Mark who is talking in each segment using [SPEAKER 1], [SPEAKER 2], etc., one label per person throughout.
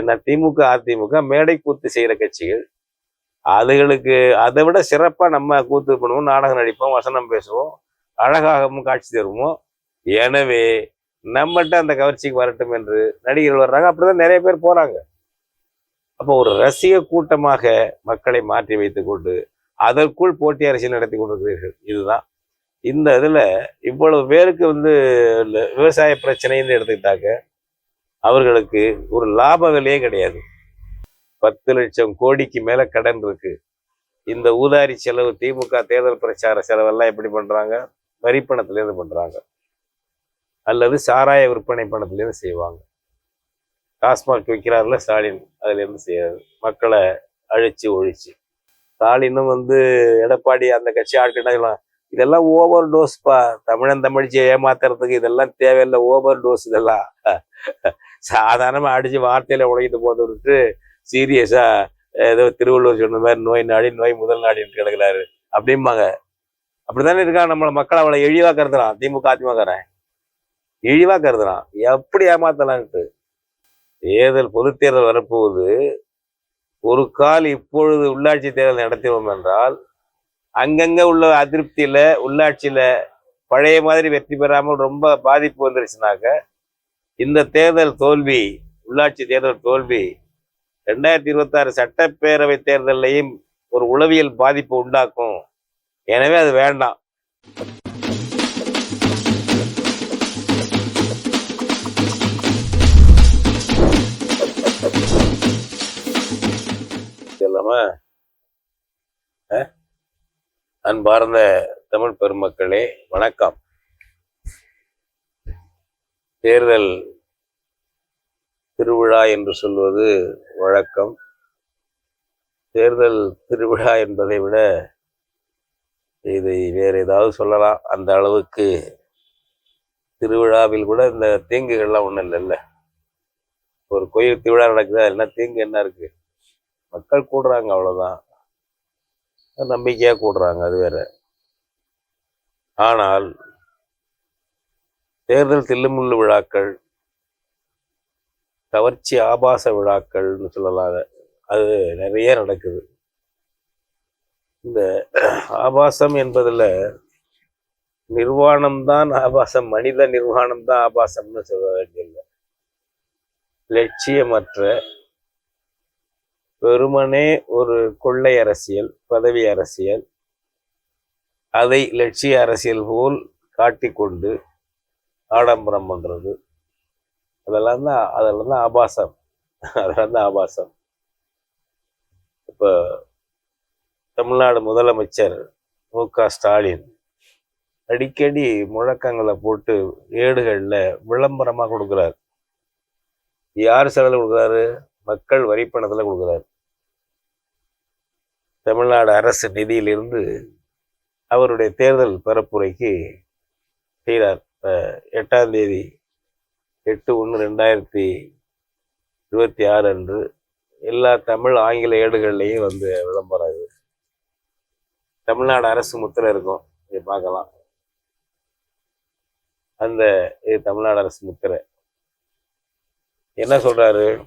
[SPEAKER 1] என்ன திமுக அதிமுக மேடை கூத்து செய்கிற கட்சிகள். அதுகளுக்கு அதை விட சிறப்பாக நம்ம கூத்து பண்ணுவோம் நாடகம் நடிப்போம் வசனம் பேசுவோம் அழகாகவும் காட்சி தருவோம் எனவே நம்மகிட்ட அந்த கவர்ச்சிக்கு வரட்டும் என்று நடிகர்கள் வர்றாங்க. அப்படிதான் நிறைய பேர் போறாங்க. அப்போ ஒரு ரசிக கூட்டமாக மக்களை மாற்றி வைத்து கொண்டு அதற்குள் போட்டி அரசியல் நடத்தி கொண்டிருக்கிறீர்கள். இதுதான். இந்த இதில் இவ்வளவு பேருக்கு வந்து விவசாய பிரச்சனைன்னு எடுத்துக்கிட்டாக்க அவர்களுக்கு ஒரு லாப விலையே கிடையாது. பத்து லட்சம் கோடிக்கு மேல கடன் இருக்கு. இந்த ஊதாரி செலவு திமுக தேர்தல் பிரச்சார செலவெல்லாம் எப்படி பண்றாங்க? வரி பணத்திலேருந்து பண்றாங்க. அல்லது சாராய விற்பனை பணத்திலேருந்து செய்வாங்க. டாஸ்மாக் விற்கிறாருல ஸ்டாலின் அதுல இருந்து செய்யறது. மக்களை அழிச்சு ஒழிச்சு. ஸ்டாலினும் வந்து எடப்பாடி அந்த கட்சி ஆட்கள் இதெல்லாம் ஓவர் டோஸ்ப்பா தமிழன் தமிழ்ச்சியை ஏமாத்துறதுக்கு இதெல்லாம் தேவையில்லை. ஓவர் டோஸ் இதெல்லாம். சாதாரணமா அடிச்சு வார்த்தையில உடைக்கிட்டு போட்டு விட்டு சீரியஸா ஏதோ திருவள்ளுவர் சொன்ன மாதிரி நோய் நாடி நோய் முதல் நாடின்னு கிடக்கிறாரு. அப்படிம்பாங்க. அப்படித்தானே இருக்கான் நம்மளை மக்கள் அவளை இழிவா கருதுறான். திமுக அதிமுகறேன் இழிவா கருதுறான். எப்படி ஏமாத்தலான்ட்டு. தேர்தல் பொது தேர்தல் வரப்போகுது. ஒரு கால் இப்பொழுது உள்ளாட்சி தேர்தல் நடத்தினோம் என்றால் அங்கங்க உள்ள அதிருப்தியில உள்ளாட்சியில பழைய மாதிரி வெற்றி பெறாமல் ரொம்ப பாதிப்பு வந்துருச்சுனாக்க இந்த தேர்தல் தோல்வி உள்ளாட்சி தேர்தல் தோல்வி ரெண்டாயிரத்தி இருபத்தாறு சட்டப்பேரவை தேர்தலையும் ஒரு உளவியல் பாதிப்பு உண்டாக்கும். எனவே அது வேண்டாம். இல்லாம அன்பார்ந்த தமிழ் பெருமக்களே வணக்கம். தேர்தல் திருவிழா என்று சொல்வது வழக்கம். தேர்தல் திருவிழா என்பதை விட இதை வேற ஏதாவது சொல்லலாம். அந்த அளவுக்கு திருவிழாவில் கூட இந்த தீங்குகள்லாம் ஒன்றும் இல்லைல்ல. ஒரு கோயில் திருவிழா நடக்குதா என்ன தீங்கு என்ன இருக்கு? மக்கள் கூடுறாங்க அவ்வளவுதான். நம்பிக்கையாக கூடுறாங்க அது வேற. ஆனால் தேர்தல் தில்லுமுள்ளு விழாக்கள் கவர்ச்சி ஆபாச விழாக்கள்னு சொல்லலாம் அது. நிறைய நடக்குது. இந்த ஆபாசம் என்பதுல நிர்வாணம்தான் ஆபாசம் மனித நிர்வாணம் தான் ஆபாசம்னு சொல்ல வேண்டியதில்லை. லட்சியமற்ற வெறுமனே ஒரு கொள்ளை அரசியல் பதவி அரசியல் அதை லட்சிய அரசியல் போல் காட்டிக்கொண்டு ஆடம்பரம் பண்றது. அதெல்லாம் தான் அதெல்லாம் தான் ஆபாசம். அதெல்லாம் தான் ஆபாசம். இப்போ தமிழ்நாடு முதலமைச்சர் மு க ஸ்டாலின் அடிக்கடி முழக்கங்களை போட்டு ஏடுகளில் விளம்பரமாக கொடுக்குறாரு. யார் செலவில் கொடுக்குறாரு? மக்கள் வரிப்பணத்தில் கொடுக்குறாரு. தமிழ்நாடு அரசு நிதியிலிருந்து அவருடைய தேர்தல் பரப்புரைக்கு செய்கிறார் இப்ப எட்டாம் தேதி எட்டு ஒன்று ரெண்டாயிரத்தி இருபத்தி ஆறு அன்று எல்லா தமிழ் ஆங்கில ஏடுகள்லையும் வந்து விளம்பரம் இது. தமிழ்நாடு அரசு முத்திரை இருக்கும் இதை பார்க்கலாம். அந்த இது தமிழ்நாடு அரசு முத்திரை. என்ன சொல்றாரு?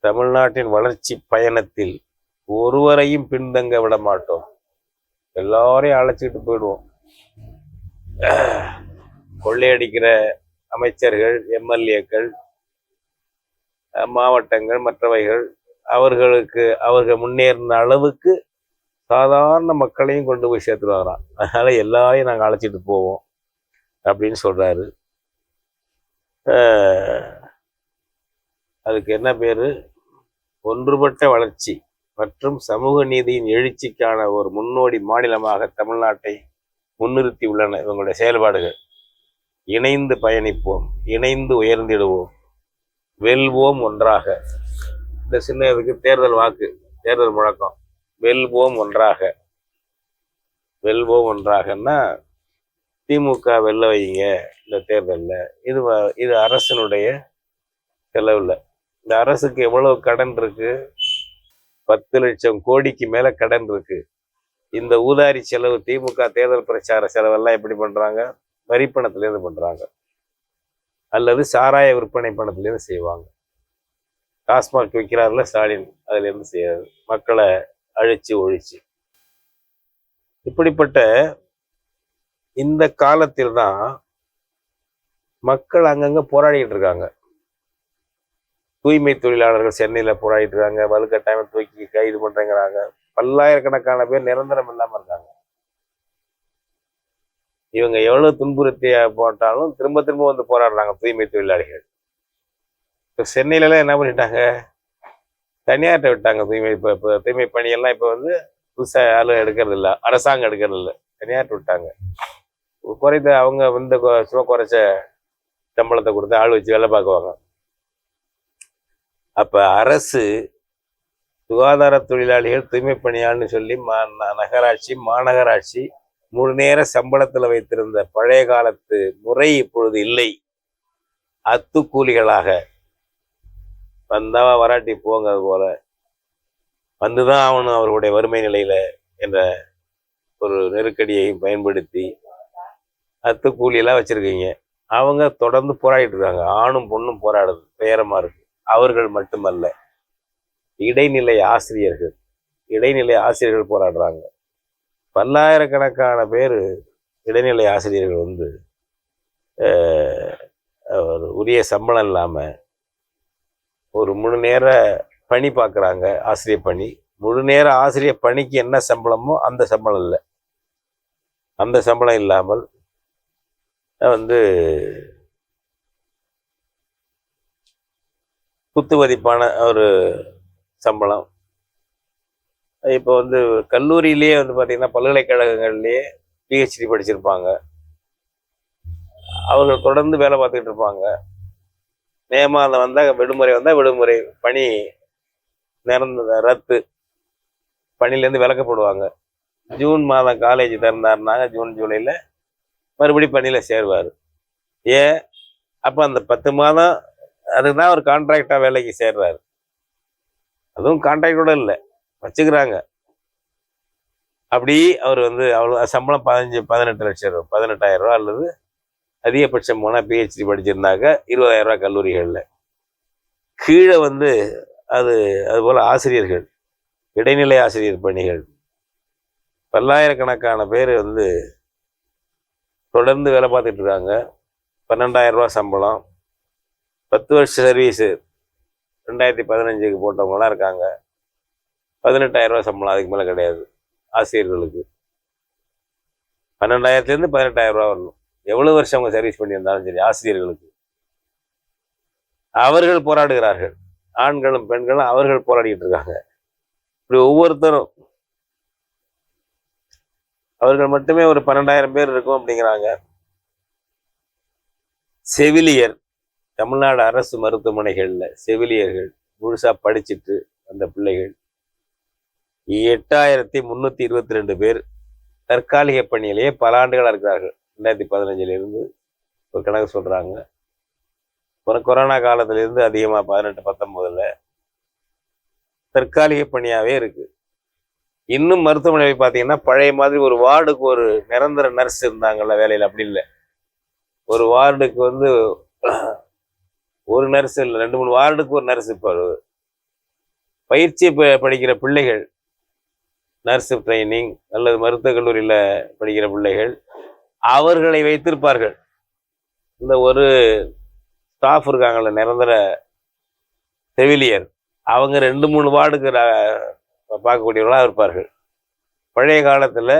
[SPEAKER 1] தமிழ்நாட்டின் வளர்ச்சி பயணத்தில் ஒருவரையும் பின்தங்க விட மாட்டோம். எல்லாரையும் அழைச்சிட்டு போயிடுவோம். கொள்ளையடிக்கிற அமைச்சர்கள் எம்எல்ஏக்கள் மாவட்டங்கள் மற்றவைகள் அவர்களுக்கு அவர்கள் முன்னேறின அளவுக்கு சாதாரண மக்களையும் கொண்டு போய் சேர்த்துட்டு வரான் அதனால் எல்லாரையும் நாங்கள் அழைச்சிட்டு போவோம் அப்படின்னு சொல்கிறாரு அதுக்கு என்ன பேர்? ஒன்றுபட்ட வளர்ச்சி மற்றும் சமூக நீதியின் எழுச்சிக்கான ஒரு முன்னோடி மாநிலமாக தமிழ்நாட்டை முன்னிறுத்தி உள்ளன இவங்களுடைய செயல்பாடுகள். இணைந்து பயணிப்போம் இணைந்து உயர்ந்திடுவோம். வெல்வோம் ஒன்றாக. இந்த சின்ன இதுக்கு தேர்தல் வாக்கு தேர்தல் முழக்கம். வெல்வோம் ஒன்றாக. வெல்வோம் ஒன்றாகன்னா திமுக வெல்ல வைங்க இந்த தேர்தலில். இது வ- இது அரசனுடைய செலவில். இந்த அரசுக்கு எவ்வளவு கடன் இருக்கு? பத்து லட்சம் கோடிக்கு மேலே கடன் இருக்கு. இந்த ஊதாரி செலவு திமுக தேர்தல் பிரச்சார செலவெல்லாம் எப்படி பண்ணுறாங்க வரி பணத்திலேருந்து பண்றாங்க. அல்லது சாராய விற்பனை பணத்திலேருந்து செய்வாங்க. டாஸ்மாக் விற்கிறாருல ஸ்டாலின் அதுல இருந்து மக்களை அழிச்சு ஒழிச்சு. இப்படிப்பட்ட இந்த காலத்தில் தான் மக்கள் அங்கங்க போராடிக்கிட்டு இருக்காங்க. தூய்மை தொழிலாளர்கள் சென்னையில போராடிட்டு இருக்காங்க. வலுக்கட்டாயமா தூக்கி கைது பண்ணுறேங்கிறாங்க பல்லாயிரக்கணக்கான பேர் நிரந்தரம் இல்லாம இருக்காங்க. இவங்க எவ்வளவு துன்புறுத்தி போட்டாலும் திரும்ப திரும்ப வந்து போராடுறாங்க தூய்மை தொழிலாளிகள். இப்போ சென்னையில எல்லாம் என்ன பண்ணிட்டாங்க? தனியார்ட்ட விட்டாங்க தூய்மை இப்போ இப்போ தூய்மை பணியெல்லாம் இப்போ வந்து புதுசா ஆளு எடுக்கிறது இல்ல. அரசாங்கம் எடுக்கிறது இல்ல. தனியார்ட்ட விட்டாங்க. குறைந்த அவங்க வந்து சும்மா குறைச்ச சம்பளத்தை கொடுத்து ஆள் வச்சு வேலை பார்க்குவாங்க. அப்ப அரசு சுகாதார தொழிலாளிகள் தூய்மை பணியாள்னு சொல்லி மா ந- நகராட்சி மாநகராட்சி முழு நேர சம்பளத்தில் வைத்திருந்த பழைய காலத்து முறை இப்பொழுது இல்லை. அத்துக்கூலிகளாக வந்தா வராட்டி போங்க அது போல வந்துதான் ஆகணும் அவர்களுடைய வறுமை நிலையில என்ற ஒரு நெருக்கடியையும் பயன்படுத்தி அத்துக்கூலியெல்லாம் வச்சிருக்கீங்க. அவங்க தொடர்ந்து போராடிட்டு இருக்காங்க. ஆணும் பொண்ணும் போராடுது பேரமா இருக்கு அவர்கள் மட்டுமல்ல இடைநிலை ஆசிரியர்கள் இடைநிலை ஆசிரியர்கள் போராடுறாங்க. பல்லாயிரக்கணக்கான பேர் இடைநிலை ஆசிரியர்கள் வந்து ஒரு உரிய சம்பளம் இல்லாமல் ஒரு முழு நேர பணி பார்க்குறாங்க ஆசிரியர் பணி. முழு நேர ஆசிரியர் பணிக்கு என்ன சம்பளமோ அந்த சம்பளம் இல்லை. அந்த சம்பளம் இல்லாமல் வந்து குத்துமதிப்பான ஒரு சம்பளம் இப்போ வந்து கல்லூரியிலேயே வந்து பார்த்தீங்கன்னா பல்கலைக்கழகங்கள்லேயே பிஹெச்டி படிச்சிருப்பாங்க. அவர்கள் தொடர்ந்து வேலை பார்த்துக்கிட்டு இருப்பாங்க. நியமனம் வந்தால் விடுமுறை வந்தால் விடுமுறை பணி நிறந்த ரத்து. பணியிலேருந்து விளக்கப்படுவாங்க ஜூன் மாதம் காலேஜ் திறந்தாருனாங்க ஜூன் ஜூலையில் மறுபடியும் பணியில் சேருவார். ஏன்? அப்போ அந்த பத்து மாதம் அதுதான் ஒரு கான்ட்ராக்டாக வேலைக்கு சேர்றாரு. அதுவும் கான்ட்ராக்டோட இல்லை. வச்சுக்கிறாங்க. அப்படி அவர் வந்து அவ்வளோ சம்பளம் பதினஞ்சு பதினெட்டு லட்சம் ரூபா பதினெட்டாயிரம் ரூபா அல்லது அதிகபட்சம் போனால் பிஹெச்டி படிச்சிருந்தாக்க இருபதாயிரம் ரூபா கல்லூரிகளில். கீழே வந்து அது அதுபோல் ஆசிரியர்கள் இடைநிலை ஆசிரியர் பணிகள். பல்லாயிரக்கணக்கான பேர் வந்து தொடர்ந்து வேலை பார்த்துட்டு இருக்காங்க. பன்னெண்டாயிரம் ரூபா சம்பளம். பத்து வருஷ சர்வீஸு ரெண்டாயிரத்தி பதினஞ்சுக்கு போட்டவங்களாம் இருக்காங்க. பதினெட்டாயிரம் ரூபா சம்பளம் அதுக்கு மேலே கிடையாது. ஆசிரியர்களுக்கு. பன்னெண்டாயிரத்துலேருந்து பதினெட்டாயிரம் ரூபா வரணும். எவ்வளவு வருஷம் அவங்க சர்வீஸ் பண்ணியிருந்தாலும் சரி ஆசிரியர்களுக்கு. அவர்கள் போராடுகிறார்கள். ஆண்களும் பெண்களும் அவர்கள் போராடிட்டு இருக்காங்க. இப்படி ஒவ்வொருத்தரும். அவர்கள் மட்டுமே ஒரு பன்னெண்டாயிரம் பேர் இருக்கும் அப்படிங்கிறாங்க. செவிலியர் தமிழ்நாடு அரசு மருத்துவமனைகள்ல செவிலியர்கள் முழுசா படிச்சிட்டு அந்த பிள்ளைகள். எட்டாயிரத்தி முந்நூற்றி இருபத்தி ரெண்டு பேர் தற்காலிக பணியிலேயே பல ஆண்டுகளாக இருக்கிறார்கள். ரெண்டாயிரத்தி பதினஞ்சிலிருந்து ஒரு கணக்கு சொல்றாங்க. அப்புறம் கொரோனா காலத்திலேருந்து அதிகமாக பதினெட்டு பத்தொம்பதில் தற்காலிக பணியாகவே இருக்குது இன்னும் மருத்துவமனையில் பார்த்தீங்கன்னா பழைய மாதிரி ஒரு வார்டுக்கு ஒரு நிரந்தர நர்ஸ் இருந்தாங்கல்ல வேலையில் அப்படி இல்லை. ஒரு வார்டுக்கு வந்து ஒரு நர்ஸ் இல்லை ரெண்டு மூணு வார்டுக்கு ஒரு நர்ஸ் இப்போ பயிற்சி ப- படிக்கிற பிள்ளைகள் நர்ஸு ட்ரைனிங் அல்லது மருத்துவக் கல்லூரியில் படிக்கிற பிள்ளைகள் அவர்களை வைத்திருப்பார்கள். இந்த ஒரு ஸ்டாஃப் இருக்காங்கல்ல நிரந்தர செவிலியர். அவங்க ரெண்டு மூணு வார்டுக்கு பார்க்கக்கூடியவர்களாக இருப்பார்கள். பழைய காலத்தில்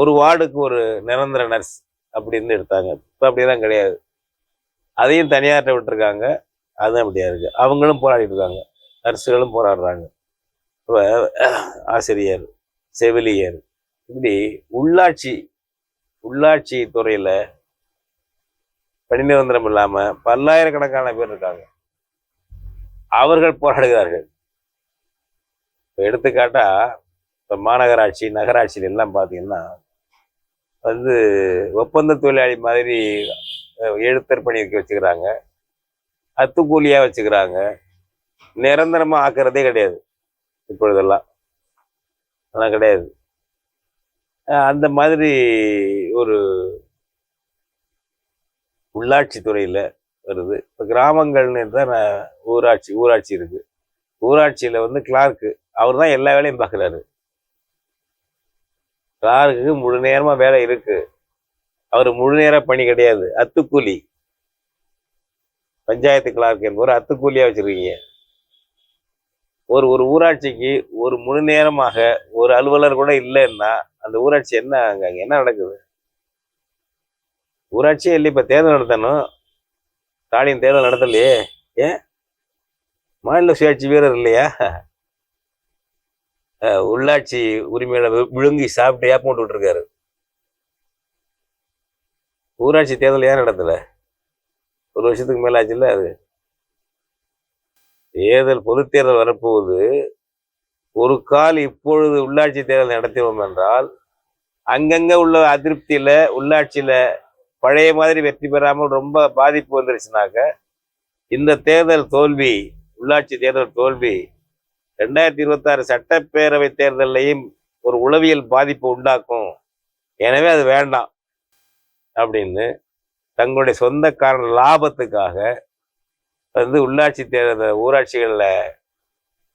[SPEAKER 1] ஒரு வார்டுக்கு ஒரு நிரந்தர நர்ஸ் அப்படின்னு எடுத்தாங்க. இப்போ அப்படிலாம் கிடையாது. அதையும் தனியார்ட்ட விட்டுருக்காங்க. அதுவும் அப்படியா இருக்குது அவங்களும் போராடிட்டு இருக்காங்க. நர்ஸுகளும் போராடுறாங்க. ஆசிரியர் செவிலியர். இப்படி உள்ளாட்சி உள்ளாட்சி துறையில பணி நிரந்தரம் இல்லாம பல்லாயிரக்கணக்கான பேர் இருக்காங்க. அவர்கள் போராடுகிறார்கள். எடுத்துக்காட்டா இப்போ மாநகராட்சி நகராட்சியில எல்லாம் பாத்தீங்கன்னா வந்து ஒப்பந்த தொழிலாளி மாதிரி எழுத்தர் பணிக்கு வச்சுக்கிறாங்க. அத்துக்கூலியா வச்சுக்கிறாங்க. நிரந்தரமா ஆக்குறதே கிடையாது இப்பொழுதெல்லாம். அதெல்லாம் கிடையாது. அந்த மாதிரி ஒரு உள்ளாட்சி துறையில வருது. இப்போ கிராமங்கள்னு தான் நான் ஊராட்சி ஊராட்சி இருக்கு. ஊராட்சியில் வந்து கிளார்க்கு அவர் தான் எல்லா வேலையும் பார்க்குறாரு கிளார்க்கு முழு நேரமாக வேலை இருக்கு. அவர் முழு நேர பணி கிடையாது. அத்துக்கூலி பஞ்சாயத்து கிளார்க் என்பவர் அத்துக்கூலியாக வச்சிருக்கீங்க. ஒரு ஒரு ஊராட்சிக்கு ஒரு முழு நேரமாக ஒரு அலுவலர் கூட இல்லைன்னா அந்த ஊராட்சி என்ன அங்க அங்கே என்ன நடக்குது? ஊராட்சியே இல்லை இப்ப தேர்தல் நடத்தணும். ஸ்டாலின் தேர்தல் நடத்தலையே. ஏன்? மாநில சுயாட்சி வீரர் இல்லையா? உள்ளாட்சி உரிமையில விழுங்கி சாப்பிட்டு ஏப்பம் போட்டு விட்டுருக்காரு. ஊராட்சி தேர்தல் ஏன் நடத்தலை? ஒரு வருஷத்துக்கு மேலே ஆச்சுல்ல அது? தேர்தல் பொது தேர்தல் வரப்போகுது. ஒரு கால் இப்பொழுது உள்ளாட்சி தேர்தல் நடத்தினோம் என்றால் அங்கங்கே உள்ள அதிருப்தியில் உள்ளாட்சியில் பழைய மாதிரி வெற்றி பெறாமல் ரொம்ப பாதிப்பு வந்துருச்சுனாக்க இந்த தேர்தல் தோல்வி உள்ளாட்சி தேர்தல் தோல்வி ரெண்டாயிரத்தி இருபத்தாறு சட்டப்பேரவை தேர்தலையும் ஒரு உளவியல் பாதிப்பு உண்டாக்கும். எனவே அது வேண்டாம். அப்படின்னு தங்களுடைய சொந்தக்காரன் லாபத்துக்காக வந்து உள்ளாட்சி தேர்தல் ஊராட்சிகளில்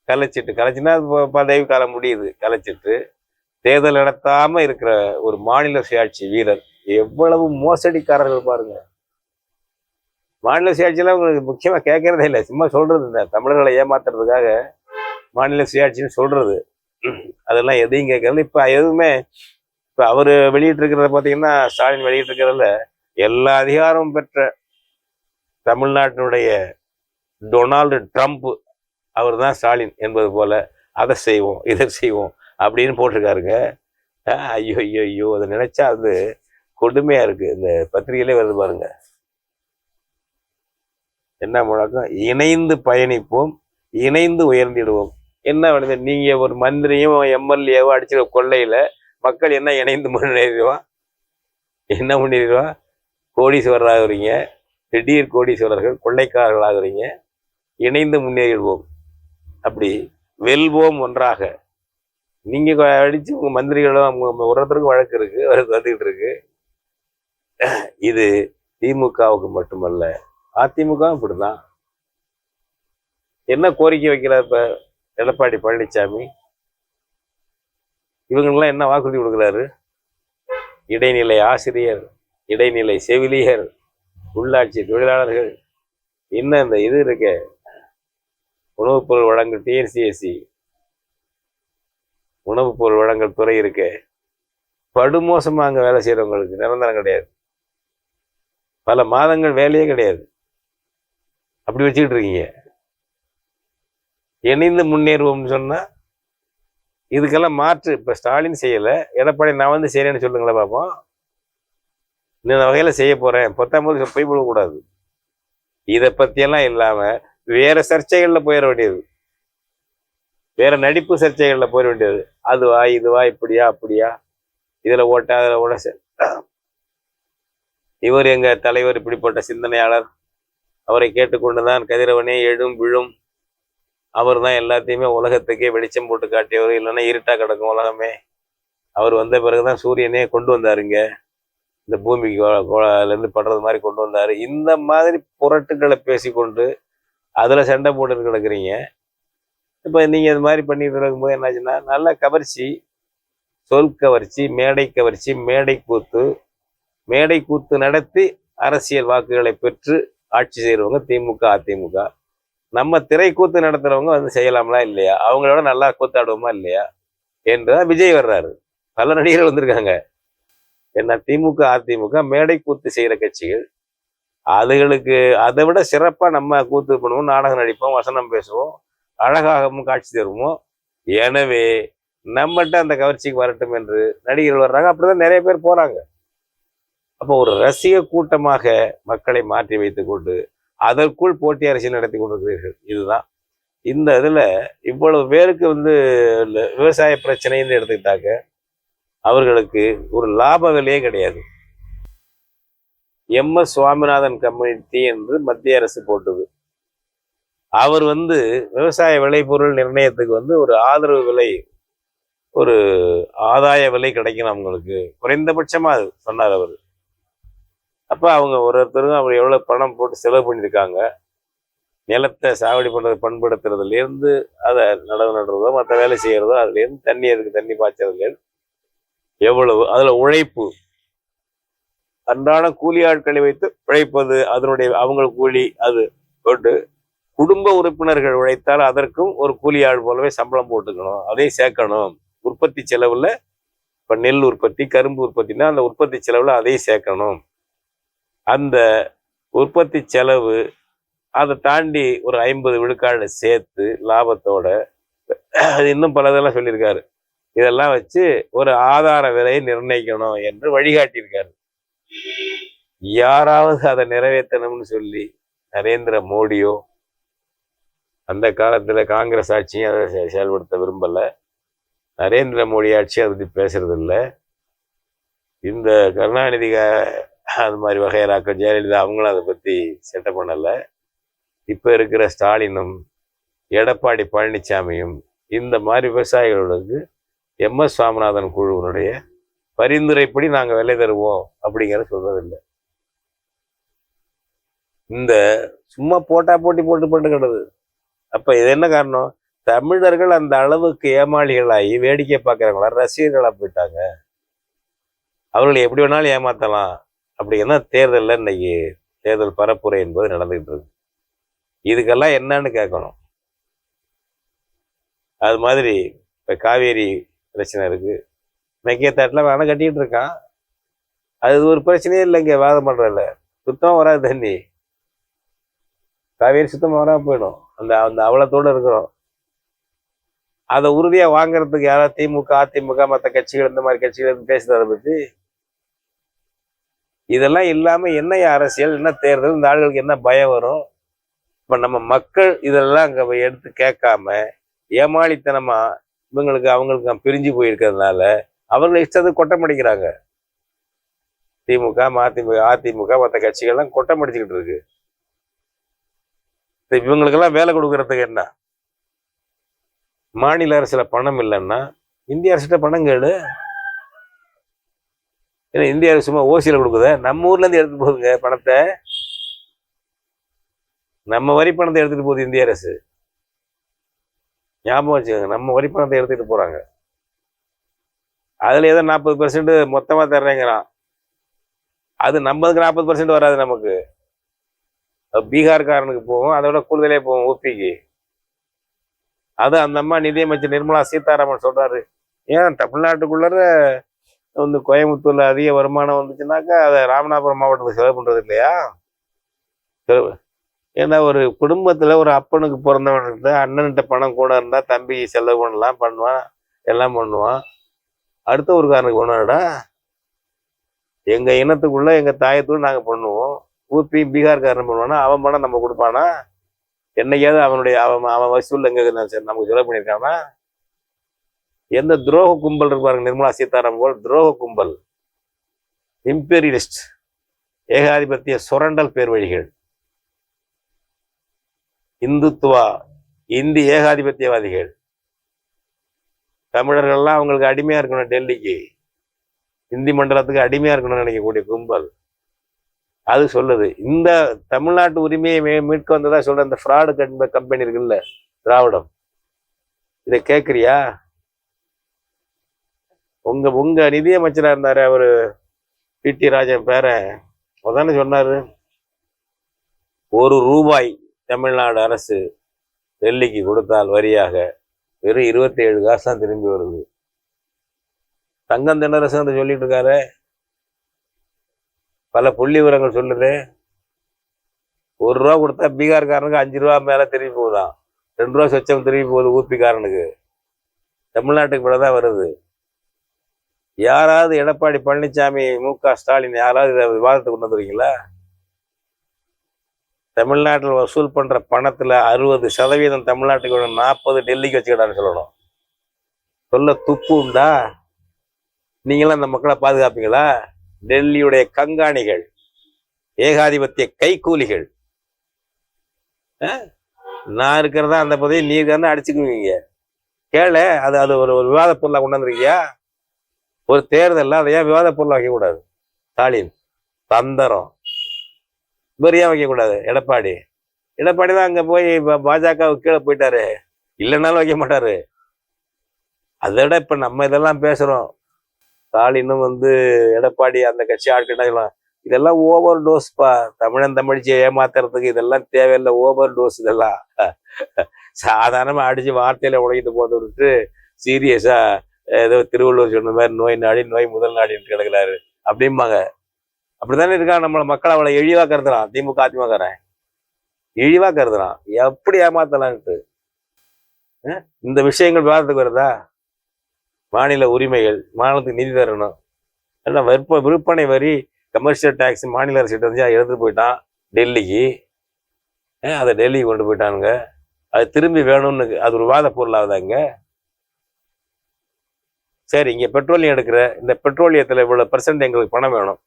[SPEAKER 1] கலைச்சிட்டு கலைச்சின்னா அது ப- பதவி காலம் முடியுது. கலைச்சிட்டு தேர்தல் நடத்தாம இருக்கிற ஒரு மாநில சுயாட்சி வீரர் எவ்வளவு மோசடிக்காரர்கள் பாருங்க. மாநில சுயாட்சியெல்லாம் உங்களுக்கு முக்கியமா கேட்கறதே இல்லை. சும்மா சொல்றது இந்த தமிழர்களை ஏமாத்துறதுக்காக மாநில சுயாட்சின்னு சொல்றது. அதெல்லாம் எதையும் கேட்கறது இப்போ எதுவுமே இப்போ அவரு வெளியிட்டு இருக்கிறத ஸ்டாலின் வெளியிட்டிருக்கிறதுல எல்லா அதிகாரமும் பெற்ற தமிழ்நாட்டினுடைய டொனால்டு ட்ரம்ப் அவர் தான் ஸ்டாலின் என்பது போல அதை செய்வோம் இதை செய்வோம் அப்படின்னு போட்டிருக்காருங்க. ஐயோ ஐயோ ஐயோ அதை நினைச்சா அது கொடுமையா இருக்கு. இந்த பத்திரிகையிலே வருது பாருங்க. என்ன முழக்கம்? இணைந்து பயணிப்போம் இணைந்து உயர்ந்திடுவோம். என்ன வேணுது நீங்க ஒரு மந்திரியும் எம்எல்ஏவோ அடிச்சிட கொள்ளையில மக்கள் என்ன இணைந்து முன்னேறிடுவான் என்ன முன்னேறிடுவான் கோடீஸ்வரர் ஆகுறீங்க திடீர் கோடீஸ்வரர்கள் கொள்ளைக்காரர்களாகிறீங்க. இணைந்து முன்னேறிடுவோம் அப்படி வெல்வோம் ஒன்றாக. நீங்க அடித்து அடிச்சு உங்க மந்திரிகளும் ஒரு ஒருத்தருக்கும் வழக்கு இருக்கு வழக்கு வந்துகிட்டு இருக்கு. இது திமுகவுக்கு மட்டுமல்ல அதிமுகவும் இப்படிதான் என்ன கோரிக்கை வைக்கிறார் இப்ப எடப்பாடி பழனிசாமி இவங்களுக்கெல்லாம் என்ன வாக்குறுதி கொடுக்குறாரு? இடைநிலை ஆசிரியர் இடைநிலை செவிலியர் உள்ளாட்சி தொழிலாளர்கள் இன்னும் இந்த இது இருக்கே? உணவுப் பொருள் வழங்கல் டிஎன்சிஎஸ்சி உணவுப் பொருள் வழங்கல் துறை இருக்கு. படுமோசமா அங்க வேலை செய்யறவங்களுக்கு நிரந்தரம் கிடையாது. பல மாதங்கள் வேலையே கிடையாது. அப்படி வச்சுக்கிட்டு இருக்கீங்க. இணைந்து முன்னேறுவோம்னு சொன்னா இதுக்கெல்லாம் மாற்று. இப்ப ஸ்டாலின் செய்யல. எடப்பாடி நான் வந்து செய்யறேன்னு சொல்லுங்களேன் பார்ப்போம் இந்த வகையில செய்ய போறேன். பத்தாம் போய் விடக்கூடாது. இதை பற்றியெல்லாம் இல்லாம வேற சர்ச்சைகள்ல போயிட வேண்டியது. வேற நடிப்பு சர்ச்சைகள்ல போயிட வேண்டியது. அதுவா இதுவா இப்படியா அப்படியா? இதுல ஓட்டா அதுல ஓட இவர் எங்க தலைவர் இப்படிப்பட்ட சிந்தனையாளர். அவரை கேட்டுக்கொண்டுதான் கதிரவனே எழும் விழும். அவர் தான் எல்லாத்தையுமே உலகத்துக்கே வெளிச்சம் போட்டு காட்டியவர். இல்லைன்னா இருட்டா கிடக்கும் உலகமே. அவர் வந்த பிறகுதான் சூரியனே கொண்டு வந்தாருங்க இந்த பூமிக்கு கோ- இருந்து படுறது மாதிரி கொண்டு வந்தாரு. இந்த மாதிரி புரட்டுக்களை பேசிக்கொண்டு அதில் சண்டை போட்டு கிடக்குறீங்க. இப்போ நீங்கள் இது மாதிரி பண்ணிட்டு இருக்கும்போது என்னாச்சுன்னா நல்ல கவர்ச்சி சொல் கவர்ச்சி மேடை கவர்ச்சி மேடை கூத்து மேடை கூத்து நடத்தி அரசியல் வாக்குகளை பெற்று ஆட்சி செய்கிறவங்க திமுக அதிமுக. நம்ம திரைக்கூத்து நடத்துகிறவங்க நடத்துறவங்க வந்து செய்யலாம்ல இல்லையா? அவங்களோட நல்லா கூத்தாடுவோமா இல்லையா? என்றுதான் விஜய் வர்றாரு. பல நடிகர்கள் வந்திருக்காங்க. ஏன்னா திமுக அதிமுக மேடை கூத்து செய்கிற கட்சிகள் அதுகளுக்கு அதை விட சிறப்பாக நம்ம கூத்து பண்ணுவோம் நாடகம் நடிப்போம் வசனம் பேசுவோம் அழகாகவும் காட்சி தருவோம். எனவே நம்மகிட்ட அந்த கவர்ச்சிக்கு வரட்டும் என்று நடிகர்கள் வர்றாங்க. அப்படிதான் நிறைய பேர் போறாங்க. அப்போ ஒரு ரசிக கூட்டமாக மக்களை மாற்றி வைத்து கொண்டு அதற்குள் போட்டி அரசியல் நடத்தி கொண்டிருக்கிறீர்கள். இதுதான். இந்த இதில் இவ்வளவு பேருக்கு வந்து விவசாய பிரச்சனைன்னு எடுத்துக்கிட்டாக்க அவர்களுக்கு ஒரு லாப விலையே கிடையாது. எம் எஸ் சுவாமிநாதன் கம்யூனிட்டி என்று மத்திய அரசு போட்டது. அவர் வந்து விவசாய விளைபொருள் நிர்ணயத்துக்கு வந்து ஒரு ஆதரவு விலை ஒரு ஆதாய விலை கிடைக்கணும் அவங்களுக்கு. குறைந்தபட்சமாக அது சொன்னார் அவர். அப்போ அவங்க ஒரு ஒருத்தரும் அவர் எவ்வளோ பணம் போட்டு செலவு பண்ணியிருக்காங்க நிலத்தை சாவடி பண்ணுறது பண்படுத்துறதுலேருந்து அதை நடவு நடுறதோ மற்ற வேலை செய்கிறதோ அதுலேருந்து தண்ணி அதுக்கு தண்ணி பாய்ச்சறதுலேருந்து எவ்வளவு அதில் உழைப்பு அன்றாட கூலி ஆட்களை வைத்து உழைப்பது அதனுடைய அவங்க கூலி அது போட்டு குடும்ப உறுப்பினர்கள் உழைத்தால் அதற்கும் ஒரு கூலி ஆள் போலவே சம்பளம் போட்டுக்கணும். அதையும் சேர்க்கணும். உற்பத்தி செலவில் இப்போ நெல் உற்பத்தி கரும்பு உற்பத்தினா அந்த உற்பத்தி செலவில் அதையும் சேர்க்கணும். அந்த உற்பத்தி செலவு அதை தாண்டி ஒரு ஐம்பது விழுக்காடு சேர்த்து லாபத்தோட அது இன்னும் பலதெல்லாம் சொல்லியிருக்காரு. இதெல்லாம் வச்சு ஒரு ஆதார விலையை நிர்ணயிக்கணும் என்று வழிகாட்டியிருக்காரு. யாராவது அதை நிறைவேற்றணும்னு சொல்லி நரேந்திர மோடியோ அந்த காலத்துல காங்கிரஸ் ஆட்சியும் அதை செ- செயல்படுத்த விரும்பல. நரேந்திர மோடி ஆட்சி அதை பத்தி பேசுறது இல்ல இந்த கருணாநிதி அது மாதிரி வகையராக்கள் ஜெயலலிதா அவங்களும் அதை பத்தி செட்டப் பண்ணல. இப்ப இருக்கிற ஸ்டாலினும் எடப்பாடி பழனிசாமியும் இந்த மாதிரி விவசாயிகளுக்கு எம் எஸ் சுவாமிநாதன் குழுவினுடைய பரிந்துரைப்படி நாங்கள் விலை தருவோம் அப்படிங்கிற சொல்றதில்லை. இந்த சும்மா போட்டா போட்டி போட்டு போட்டு கிடது அப்ப இது என்ன காரணம்? தமிழர்கள் அந்த அளவுக்கு ஏமாளிகளாகி வேடிக்கை பார்க்கறவங்களா? ரசிகர்களாக போயிட்டாங்க. அவர்களை எப்படி வேணாலும் ஏமாத்தலாம் அப்படிங்கன்னா தேர்தலில் இன்னைக்கு தேர்தல் பரப்புரை என்பது நடந்துகிட்டு இருக்கு. இதுக்கெல்லாம் என்னன்னு கேட்கணும். அது மாதிரி இப்போ காவேரி பிரச்சனை இருக்கு தட்டில் வேணா கட்டிட்டு இருக்கான். அது ஒரு பிரச்சனையே இல்லைங்க வாதம் பண்றதில்ல சுத்தம் வராது தண்ணி. காவேரி சுத்தமா வராமல் போயிடும். அந்த அந்த அவலத்தோடு இருக்கிறோம். அதை உறுதியா வாங்குறதுக்கு யாராவது திமுக அதிமுக மற்ற கட்சிகள் இந்த மாதிரி கட்சிகள் பேசுறதை பற்றி இதெல்லாம் இல்லாம என்ன அரசியல் என்ன தேர்தல் இந்த ஆளுகளுக்கு என்ன பயம் வரும்? இப்போ நம்ம மக்கள் இதெல்லாம் அங்க எடுத்து கேட்காம ஏமாளித்தனமா இவங்களுக்கு அவங்களுக்கு பிரிஞ்சு போயிருக்கிறதுனால அவர்கள் இஷ்டத்துக்கு கொட்டம் அடிக்கிறாங்க திமுக மதிமுக அதிமுக மற்ற கட்சிகள்லாம் கொட்டம் அடிச்சுக்கிட்டு இருக்கு இவங்களுக்கெல்லாம் வேலை கொடுக்கறதுக்கு என்ன? மாநில அரசுல பணம் இல்லைன்னா இந்திய அரசிட்ட பணம் கேளு. ஏன்னா இந்திய அரசு சும்மா ஓசியில் கொடுக்குத. நம்ம ஊர்ல இருந்து எடுத்துட்டு போகுதுங்க பணத்தை. நம்ம வரி பணத்தை எடுத்துட்டு போகுது இந்திய அரசு. ஞாபகம் வச்சுக்கோங்க நம்ம வரி பணத்தை எடுத்துட்டு போறாங்க. அதில் ஏதோ நாற்பது பர்சன்ட் மொத்தமாக தர்றேங்கிறான். அது நம்மளுக்கு நாற்பது பர்சன்ட் வராது நமக்கு. பீகார்காரனுக்கு போகும் அதோட கூடுதலே போகும் ஓபிக்கு அது அந்த அம்மா நிதியமைச்சர் நிர்மலா சீதாராமன் சொல்றாரு. ஏன் தமிழ்நாட்டுக்குள்ளார வந்து கோயம்புத்தூர்ல அதிக வருமானம் வந்துச்சுன்னாக்கா அதை ராமநாதபுரம் மாவட்டத்துக்கு செலவு பண்றது இல்லையா? செலவு. ஏன்னா ஒரு குடும்பத்துல ஒரு அப்பனுக்கு பிறந்தவன் இருந்தா அண்ணன்கிட்ட பணம் கூட இருந்தா தம்பி செலவு பண்ணலாம் பண்ணுவான் எல்லாம் பண்ணுவான். அடுத்த ஒரு காரணம் பண்ணுவாடா எங்கள் இனத்துக்குள்ளே எங்கள் தாயத்தோடு நாங்கள் பண்ணுவோம். ஊபி பீகார்காரன் பண்ணுவானா அவன் பணம் நம்ம கொடுப்பானா? என்னைக்காவது அவனுடைய அவன் அவன் வசூல் எங்கே சரி நமக்கு செலவு பண்ணியிருக்கானா? எந்த துரோக கும்பல் இருப்பாருங்க நிர்மலா சீதாராமன் போல் துரோக கும்பல். இம்பீரியலிஸ்ட் ஏகாதிபத்திய சுரண்டல் பேர் வழிகள் இந்துத்துவா இந்தி ஏகாதிபத்தியவாதிகள். தமிழர்கள்லாம் அவங்களுக்கு அடிமையா இருக்கணும் டெல்லிக்கு. இந்தி மண்டலத்துக்கு அடிமையா இருக்கணும்னு நினைக்கக்கூடிய கும்பல். அது சொல்லுது. இந்த தமிழ்நாட்டு உரிமையை மீட்க வந்ததா சொல்ற இந்த ஃப்ராடு கம்பெனி இருக்குல்ல திராவிடம். இதை கேட்குறியா உங்க உங்க நிதியமைச்சராக இருந்தார் அவரு பி டி ராஜன் பேரன் அதானே சொன்னாரு ஒரு ரூபாய் தமிழ்நாடு அரசு டெல்லிக்கு கொடுத்தால் வரியாக. வெறும் இருபத்தி ஏழு காசு தான் திரும்பி வருது. தங்கம் தினரசன் சொல்லிட்டு இருக்காரு பல புள்ளி விவரங்கள் சொல்லுது. ஒரு ரூபா கொடுத்தா பீகார்காரனுக்கு அஞ்சு ரூபா மேல திரும்பி போகுதாம் ரெண்டு ரூபா சொச்சம் திரும்பி போகுது ஊப்பிக்காரனுக்கு தமிழ்நாட்டுக்கு கூட தான் வருது. யாராவது எடப்பாடி பழனிசாமி மு க ஸ்டாலின் யாராவது இதை விவாதத்துக்கு கொண்டு வந்துருக்கீங்களா? தமிழ்நாட்டில் வசூல் பண்ற பணத்துல அறுபது சதவீதம் தமிழ்நாட்டுக்கு வேணும். நாற்பது டெல்லிக்கு வச்சுக்கிட்டான்னு சொல்லணும். சொல்ல துப்பு உண்டா? நீங்களாம் அந்த மக்களை பாதுகாப்பீங்களா? டெல்லியுடைய கங்காணிகள் ஏகாதிபத்திய கைக்கூலிகள் நான் இருக்கிறதா அந்த பதவி நீ இருக்கிறதா அடிச்சுக்குவீங்க. கேள அது அது ஒரு ஒரு விவாத பொருளாக கொண்டு வந்திருக்கியா? ஒரு தேர்தல் அதை ஏன் விவாத பொருளாக வைக்கக்கூடாது ஸ்டாலின் தந்தரம். இவர் ஏன் வைக்கக்கூடாது எடப்பாடி. எடப்பாடி தான் அங்கே போய் பாஜகவுக்கு கீழே போயிட்டாரு. இல்லைனாலும் வைக்க மாட்டாரு. அதை விட இப்போ நம்ம இதெல்லாம் பேசுகிறோம் ஸ்டாலினும் வந்து எடப்பாடி அந்த கட்சி ஆட்கள் இதெல்லாம் ஓவர் டோஸ்ப்பா தமிழன் தமிழிச்சியை ஏமாத்துறதுக்கு இதெல்லாம் தேவையில்லை. ஓவர் டோஸ் இதெல்லாம். சாதாரணமாக அடிச்சு வார்த்தையில உடைக்கிட்டு போட்டு விட்டு சீரியஸா ஏதோ திருவள்ளுவர் சொன்ன மாதிரி நோய் நாடி நோய் முதல் நாடின்னு கிடக்குறாரு. அப்படிம்பாங்க. அப்படித்தானே இருக்கான் நம்மள மக்கள் அவளை எழிவா கருதுறான் திமுக அதிமுகறேன் இழிவா கருதுறான் எப்படி ஏமாத்தலான்ட்டு இந்த விஷயங்கள் விவாதத்துக்கு வருதா? மாநில உரிமைகள் மாநிலத்துக்கு நிதி தரணும். எல்லாம் விற்ப விற்பனை வரி கமர்ஷியல் டேக்ஸ் மாநில அரசிட்ட வந்து எடுத்துட்டு போயிட்டான் டெல்லிக்கு. அதை டெல்லிக்கு கொண்டு போயிட்டானுங்க. அது திரும்பி வேணும்னு அது ஒரு வாத பொருளாகுதாங்க சரி இங்கே பெட்ரோலியம் எடுக்கிற இந்த பெட்ரோலியத்தில் இவ்வளோ பர்சன்ட் எங்களுக்கு பணம் வேணும்.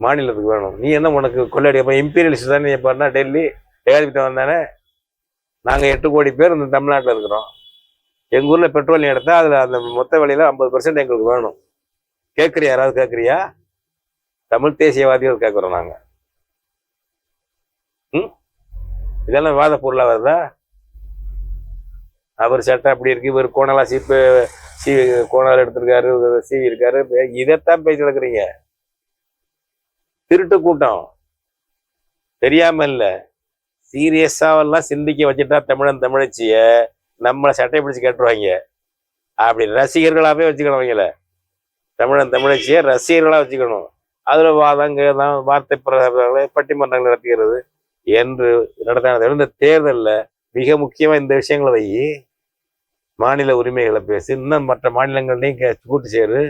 [SPEAKER 1] மாநிலத்துக்கு வேணும் நீ என்ன உனக்கு கொள்ளடி அப்போ இம்பீரியலிஸ்ட் தானே நீ பண்ணா டெல்லி ஏகாதிபத்தியம் வந்தானே நாங்கள் எட்டு கோடி பேர் இந்த தமிழ்நாட்டில் இருக்கிறோம். எங்கள் ஊரில் பெட்ரோலியம் எடுத்தால் அதில் அந்த மொத்த விலையில் ஐம்பது பர்சன்ட் எங்களுக்கு வேணும். கேட்குறியா யாராவது கேட்குறியா தமிழ் தேசியவாதிகள் கேட்குறோம் நாங்கள் ம்? இதெல்லாம் வாத பொருளாக வருதா அவர் சட்டை அப்படி இருக்கு இவர் கோணலா சீப்பு சி கோணால் எடுத்திருக்காரு சீவி இருக்காரு. இதைத்தான் பேசி நடக்கிறீங்க திருட்டு கூட்டம். தெரியாம இல்ல சீரியஸாவெல்லாம் சிந்திக்க வச்சுட்டா தமிழன் தமிழச்சிய நம்மளை சட்டை பிடிச்சு கேட்டுருவாங்க அப்படி ரசிகர்களாவே வச்சுக்கணும் அவங்கள. தமிழன் தமிழச்சிய ரசிகர்களா வச்சுக்கணும். அதுல வாதங்க தான் வார்த்தை பிரகாரங்களை பட்டிமன்றங்கள் நடத்துகிறது என்று நடத்தின இந்த தேர்தல்ல மிக முக்கியமா இந்த விஷயங்களை வை. மாநில உரிமைகளை பேசி. இன்னும் மற்ற மாநிலங்கள்லையும் கூட்டு சேரு.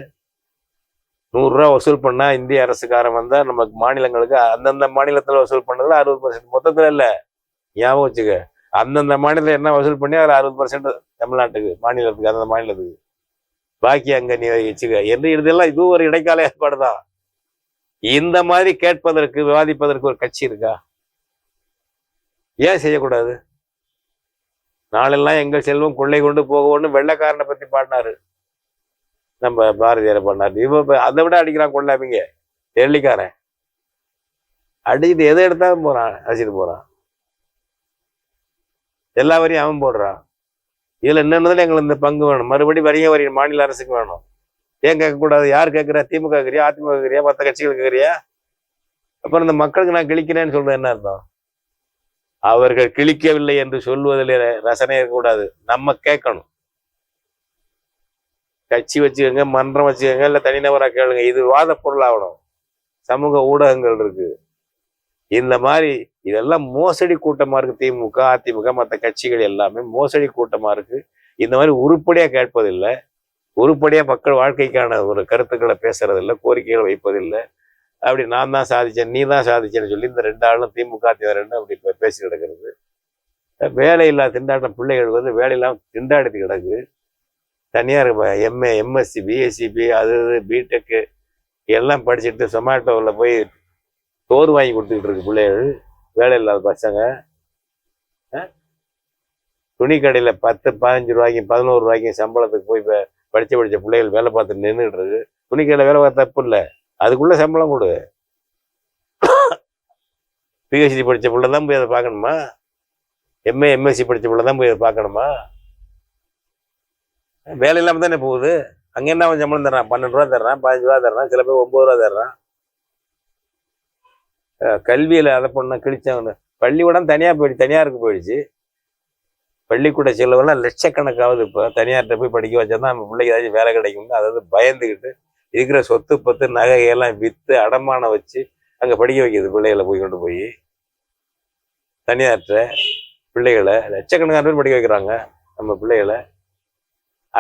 [SPEAKER 1] நூறுரூவா வசூல் பண்ணா இந்திய அரசுக்காரன் வந்தா நமக்கு மாநிலங்களுக்கு அந்தந்த மாநிலத்துல வசூல் பண்ணதுல அறுபது பர்சன்ட் மொத்தத்தில் இல்ல. ஞாபகம் வச்சுக்க. அந்தந்த மாநிலத்தில் என்ன வசூல் பண்ணி அதில் அறுபது பர்சன்ட் தமிழ்நாட்டுக்கு மாநிலத்துக்கு அந்தந்த மாநிலத்துக்கு. பாக்கி அங்க நீ வச்சுக்க. என்று இதெல்லாம் இது ஒரு இடைக்கால ஏற்பாடு தான் இந்த மாதிரி கேட்பதற்கு விவாதிப்பதற்கு ஒரு கட்சி இருக்கா? ஏன் செய்யக்கூடாது? நாளெல்லாம் எங்கள் செல்வம் கொள்ளை கொண்டு போகணும்னு வெள்ளைக்காரனை பத்தி பாடினாரு. நம்ம பாரதியார் பண்ணார் இவ அதை விட அடிக்கிறான் கொள்ளாமிங்க டெல்லிக்காரன் அடிக்கிட்டு எதை எடுத்தாலும் போறான் அடிச்சுட்டு போறான். எல்லா வரியும் அவன் போடுறான். இதுல என்னன்னு எங்களுக்கு இந்த பங்கு வேணும். மறுபடி வரிய வரி மாநில அரசுக்கு வேணும். ஏன் கேட்கக்கூடாது? யார் கேட்கறா? திமுக கேக்குறியா அதிமுக கேட்கறியா? மற்ற கட்சிகள் கேக்குறியா அப்புறம் இந்த மக்களுக்கு நான் கிழிக்கிறேன்னு சொல்றது என்ன அர்த்தம்? அவர்கள் கிழிக்கவில்லை என்று சொல்வதில் ரசனை இருக்கக்கூடாது. நம்ம கேட்கணும். கட்சி வச்சுக்கோங்க மன்றம் வச்சுக்கோங்க இல்ல தனிநபரா கேளுங்க. இது வாத பொருளாகணும் சமூக ஊடகங்கள் இருக்கு. இந்த மாதிரி இதெல்லாம் மோசடி கூட்டமா இருக்கு. திமுக அதிமுக மற்ற கட்சிகள் எல்லாமே மோசடி கூட்டமா இருக்கு. இந்த மாதிரி உருப்படியா கேட்பதில்லை. உருப்படியா மக்கள் வாழ்க்கைக்கான ஒரு கருத்துக்களை பேசுறதில்லை கோரிக்கைகளை வைப்பதில்லை. அப்படி நான் தான் சாதிச்சேன் நீ தான் சாதிச்சேன்னு சொல்லி இந்த ரெண்டு ஆளும் திமுக அதிமுக ரெண்டும் அப்படி பேசி கிடக்கிறது வேலையில்லா திண்டாட்டம் பிள்ளைகள் வந்து வேலையில்லாம திண்டாடிட்டு கிடக்கு. தனியார் எம்ஏ எம்எஸ்சி பிஎஸ்சிபி அது இது பிடெக்கு எல்லாம் படிச்சுட்டு சொமாட்டோவில் போய் சோறு வாங்கி கொடுத்துக்கிட்டு இருக்கு பிள்ளைகள். வேலை இல்லாத பசங்க. துணி கடையில் பத்து பதினஞ்சு ரூபாய்க்கும் பதினோரு ரூபாய்க்கும் சம்பளத்துக்கு போய் இப்போ படித்த படித்த பிள்ளைகள் வேலை பார்த்துட்டு நின்றுட்டு இருக்கு. துணி கடையில் வேலை பார்த்து தப்பு இல்லை. அதுக்குள்ளே சம்பளம் கொடு. பிஹெச்டி படிச்ச பிள்ளை தான் போய் அதை பார்க்கணுமா? எம்ஏ எம்எஸ்சி படித்த பிள்ளை தான் போய் அதை பார்க்கணுமா? வேலை இல்லாமல் தானே போகுது? அங்கே என்ன அவன் சம்பளம் தர்றான்? பன்னெண்டு ரூபா தர்றான் பதினஞ்சு ரூபா தர்றான் சில பேர் ஒன்பது ரூபா தர்றான். கல்வியில் அதை பண்ண கிழிச்சவங்க பள்ளிக்கூடம் தனியாக போயிடுச்சு தனியாருக்கு போயிடுச்சு. பள்ளிக்கூட செலவெல்லாம் லட்சக்கணக்காவது இப்போ தனியார்கிட்ட போய் படிக்க வச்சா தான் நம்ம பிள்ளைக்கு ஏதாச்சும் வேலை கிடைக்கும்னு அதாவது பயந்துக்கிட்டு இருக்கிற சொத்து பத்து நகையெல்லாம் விற்று அடமானம் வச்சு அங்கே படிக்க வைக்கிது பிள்ளைகளை போய் கொண்டு போய். தனியார்கிட்ட பிள்ளைகளை லட்சக்கணக்கான பேர் படிக்க வைக்கிறாங்க நம்ம பிள்ளைகளை.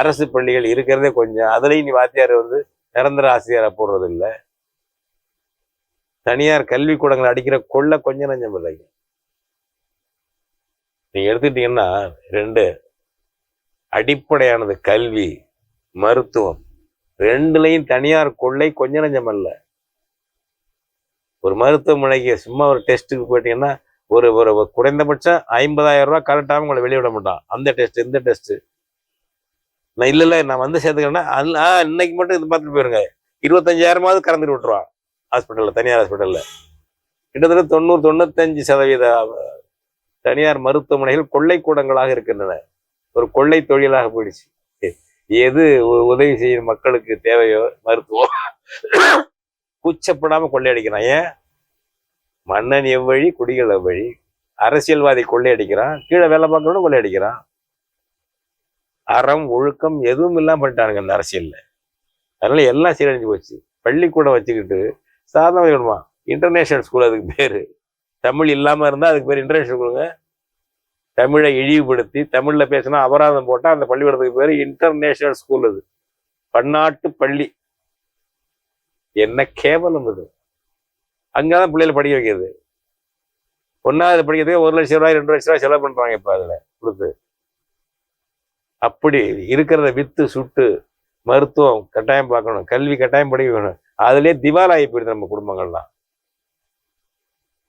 [SPEAKER 1] அரசு பள்ளிகள் இருக்கிறதே கொஞ்சம். அதுலேயும் நீ வாத்தியார் வந்து நிரந்தர ஆசிரியராக போடுறது இல்லை தனியார் கல்விக்கூடங்களை அடிக்கிற கொள்ள கொஞ்சம் நஞ்சம் இல்லைங்க நீங்கள் எடுத்துக்கிட்டீங்கன்னா ரெண்டு அடிப்படையானது கல்வி மருத்துவம். ரெண்டுலையும் தனியார் கொள்ளை கொஞ்சம் நஞ்சம் அல்ல ஒரு மருத்துவமனைக்கு சும்மா ஒரு டெஸ்ட்டுக்கு போயிட்டீங்கன்னா ஒரு ஒரு குறைந்தபட்சம் ஐம்பதாயிரம் ரூபா கரெக்டாக உங்களை வெளியிட மாட்டான். அந்த டெஸ்ட் இந்த டெஸ்ட் நான் இல்லை இல்லை நான் வந்து சேர்த்துக்கிறேன்னா ஆ, இன்னைக்கு மட்டும் இது பார்த்துட்டு போயிருங்க. இருபத்தஞ்சாயிரமாவது கறந்துட்டு விட்டுருவான் ஹாஸ்பிட்டலில் தனியார் ஹாஸ்பிட்டலில் கிட்டத்தட்ட தொண்ணூறு தொண்ணூத்தஞ்சு சதவீத தனியார் மருத்துவமனைகள் கொள்ளை கூடங்களாக இருக்கின்றன. ஒரு கொள்ளை தொழிலாக போயிடுச்சு. எது உதவி செய்யும் மக்களுக்கு தேவையோ மருத்துவம் கூச்சப்படாமல் கொள்ளையடிக்கிறான். ஏன்? மன்னன் எவ்வழி குடிகள் எவ்வழி அரசியல்வாதி கொள்ளையடிக்கிறான் கீழே வேலை பார்க்கறவனும் கொள்ளையடிக்கிறான். அறம் ஒழுக்கம் எதுவும் இல்லாமல் பண்ணிட்டானுங்க இந்த அரசியலில். அதனால எல்லாம் சீரழிஞ்சு போச்சு. பள்ளிக்கூடம் வச்சுக்கிட்டு சாதாரண வேணுமா? இன்டர்நேஷ்னல் ஸ்கூல் அதுக்கு பேர். தமிழ் இல்லாமல் இருந்தால் அதுக்கு பேர் இன்டர்நேஷ்னல் ஸ்கூலுங்க தமிழை இழிவுபடுத்தி தமிழில் பேசினா அபராதம் போட்டால் அந்த பள்ளிக்கூடத்துக்கு பேர் இன்டர்நேஷனல் ஸ்கூல் அது. பன்னாட்டு பள்ளி. என்ன கேவலம் இது. அங்கே தான் பிள்ளைகளை படிக்க வைக்கிறது. ஒன்றாவது படிக்கிறதுக்கு ஒரு லட்சம் ரூபாய் ரெண்டு லட்ச ரூபாய் செலவு பண்ணுறாங்க இப்போ அதில் கொடுத்து. அப்படி இருக்கிறத வித்து சுட்டு மருத்துவம் கட்டாயம் பார்க்கணும். கல்வி கட்டாயம் படிக்க வேணும். அதுலயே திவாலாகி போயிடுது நம்ம குடும்பங்கள்லாம்.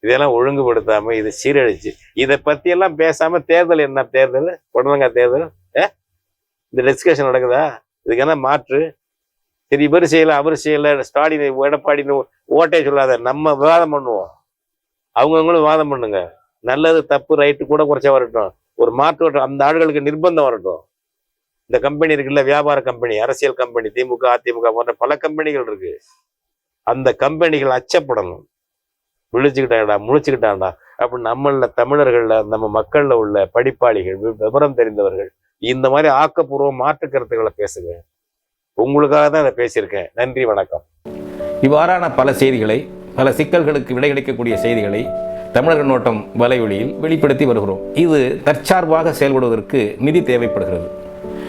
[SPEAKER 1] இதெல்லாம் ஒழுங்குபடுத்தாம இது சீரழிச்சு இதை பத்தி எல்லாம் பேசாம தேர்தல் என்ன? தேர்தல்? உடனங்க தேர்தல்? ஏ? இந்த டிஸ்கஷன் நடக்குதா? இதுக்கு என்ன மாற்று? சரி இவர் செய்யல அவர் செய்யல ஸ்டாலின் எடப்பாடின்னு ஓட்டே சொல்லாத நம்ம விவாதம் பண்ணுவோம். அவங்கவுங்களும் விவாதம் பண்ணுங்க. நல்லது தப்பு ரைட்டு கூட குறைச்சா வரட்டும். ஒரு மாற்று வரட்டும் அந்த ஆளுகளுக்கு நிர்பந்தம் வரட்டும். இந்த கம்பெனி இருக்குல்ல வியாபார கம்பெனி அரசியல் கம்பெனி திமுக அதிமுக போன்ற பல கம்பெனிகள் இருக்கு. அந்த கம்பெனிகள் அச்சப்படணும். விழிச்சுக்கிட்டாங்கடா முழிச்சுக்கிட்டாங்கடா. அப்படி நம்மள தமிழர்கள்ல நம்ம மக்கள்ல உள்ள படிப்பாளிகள் வி- விவரம் தெரிந்தவர்கள் இந்த மாதிரி ஆக்கப்பூர்வ மாற்று கருத்துக்களை பேசுங்க. உங்களுக்காக தான் இதை பேசியிருக்கேன். நன்றி வணக்கம்.
[SPEAKER 2] இவ்வாறான பல செய்திகளை பல சிக்கல்களுக்கு விடை கிடைக்கக்கூடிய செய்திகளை தமிழர் நோட்டம் வலைவழியில் வெளிப்படுத்தி வருகிறோம். இது தற்சார்பாக செயல்படுவதற்கு நிதி தேவைப்படுகிறது.